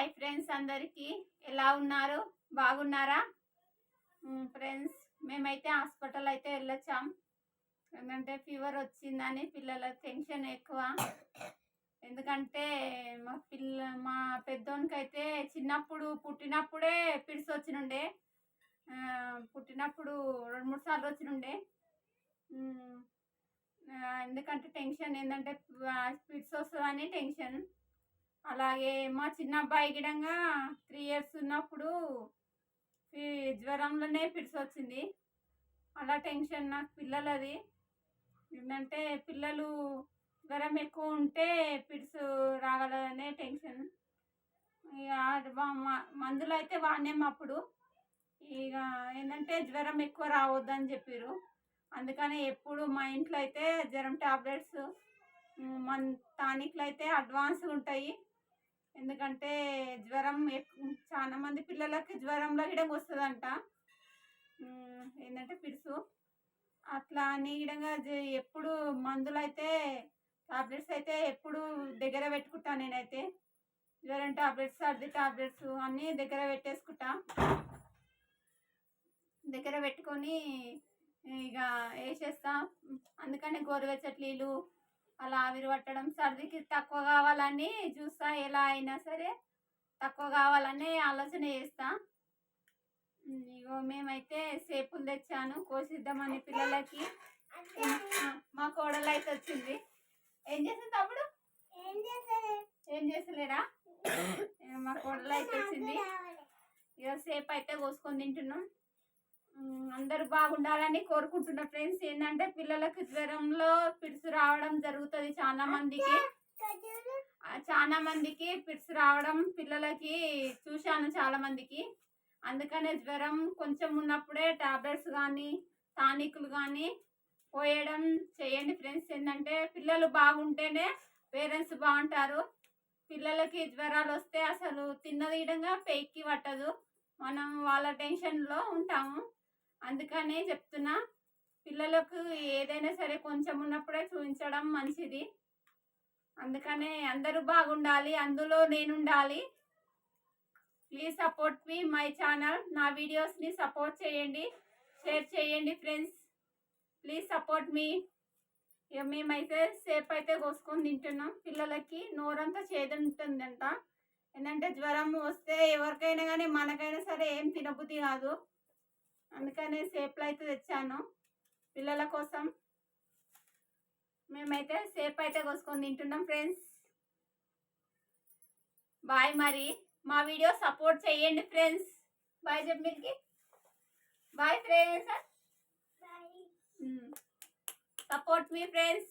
Hi friends అందరికీ. ఎలా ఉన్నారు? బాగున్నారా? ఫ్రెండ్స్ మేమైతే హాస్పిటల్ అయితే వెళ్ళొచ్చాం. ఎందుకంటే ఫీవర్ వచ్చిందని పిల్లల టెన్షన్ ఎక్కువ. ఎందుకంటే మా పిల్ల మా పెద్దోనికి అయితే చిన్నప్పుడు పుట్టినప్పుడే పిడిసి వచ్చినుండే. పుట్టినప్పుడు రెండు మూడు సార్లు వచ్చినుండే. ఎందుకంటే టెన్షన్ ఏంటంటే పిడిసి వస్తుందని టెన్షన్. అలాగే మా చిన్న అబ్బాయి గిడంగా త్రీ ఇయర్స్ ఉన్నప్పుడు జ్వరంలోనే పిడిసి వచ్చింది అలా టెన్షన్ నాకు పిల్లలది. ఏంటంటే పిల్లలు జ్వరం ఎక్కువ ఉంటే పిడుసు రాగలదనే టెన్షన్ ఇక మందులు అయితే వాడినాం అప్పుడు. ఇక ఏంటంటే జ్వరం ఎక్కువ రావద్దని చెప్పారు అందుకని ఎప్పుడు మా ఇంట్లో అయితే జ్వరం టాబ్లెట్స్ మన టానిక్లు అయితే అడ్వాన్స్ ఉంటాయి. ఎందుకంటే జ్వరం చాలా మంది పిల్లలకి జ్వరంలో గిడం వస్తుందంట. అంట ఏంటంటే పిడుసు. అట్లా అని గిడంగా జ- ఎప్పుడు మందులు అయితే టాబ్లెట్స్ అయితే ఎప్పుడు దగ్గర పెట్టుకుంటా నేనైతే. జ్వరం టాబ్లెట్స్ సర్ది టాబ్లెట్స్ అన్నీ దగ్గర పెట్టేసుకుంటా. దగ్గర పెట్టుకొని ఇక వేసేస్తా అందుకనే గోరువెచ్చటి నీళ్ళు అలా ఆవిరి పట్టడం సర్దికి తక్కువ కావాలని చూస్తా ఎలా అయినా సరే తక్కువ కావాలని ఆలోచన చేస్తా. ఇగో మేమైతే సేపులు తెచ్చాను కోసిద్దామని పిల్లలకి. మా కోడలు అయితే వచ్చింది. ఏం చేసింది తమ్ముడు? ఏం చేసలేరా మా కోడలు అయితే వచ్చింది. ఇక సేపు అయితే కోసుకొని తింటున్నాం. అందరూ బాగుండాలని కోరుకుంటున్న ఫ్రెండ్స్ ఏంటంటే పిల్లలకు జ్వరంలో పిడుసు రావడం జరుగుతుంది చాలా మందికి. చాలా మందికి పిడుసు రావడం పిల్లలకి చూశాను చాలా మందికి. అందుకనే జ్వరం కొంచెం ఉన్నప్పుడే టాబ్లెట్స్ కానీ టానిక్లు కానీ పోయడం చేయండి ఫ్రెండ్స్. ఏంటంటే పిల్లలు బాగుంటేనే పేరెంట్స్ బాగుంటారు. పిల్లలకి జ్వరాలు వస్తే అసలు తిన్నదీయడంగా పెక్కి పట్టదు. మనం వాళ్ళ టెన్షన్లో ఉంటాము. అందుకనే చెప్తున్నా పిల్లలకు ఏదైనా సరే కొంచెం ఉన్నప్పుడే చూపించడం మంచిది. అందుకనే అందరూ బాగుండాలి అందులో నేను ఉండాలి please support me my channel నా వీడియోస్ని సపోర్ట్ చేయండి షేర్ చేయండి ఫ్రెండ్స్ ప్లీజ్ సపోర్ట్ మీ ఇక మేమైతే సేపు అయితే కోసుకొని తింటున్నాం. పిల్లలకి నోరంతా చేదుంటుందంట. ఏంటంటే జ్వరం వస్తే ఎవరికైనా కానీ మనకైనా సరే ఏం తినబుద్ధి కాదు. అందుకనే సేపులు అయితే తెచ్చాను. పిల్లల కోసం. మేమైతే సేపు అయితే కోసుకొని తింటున్నాం ఫ్రెండ్స్. బాయ్ మరి. మా వీడియో సపోర్ట్ చేయండి ఫ్రెండ్స్. బాయ్ చెప్పి bye friends. Support me friends.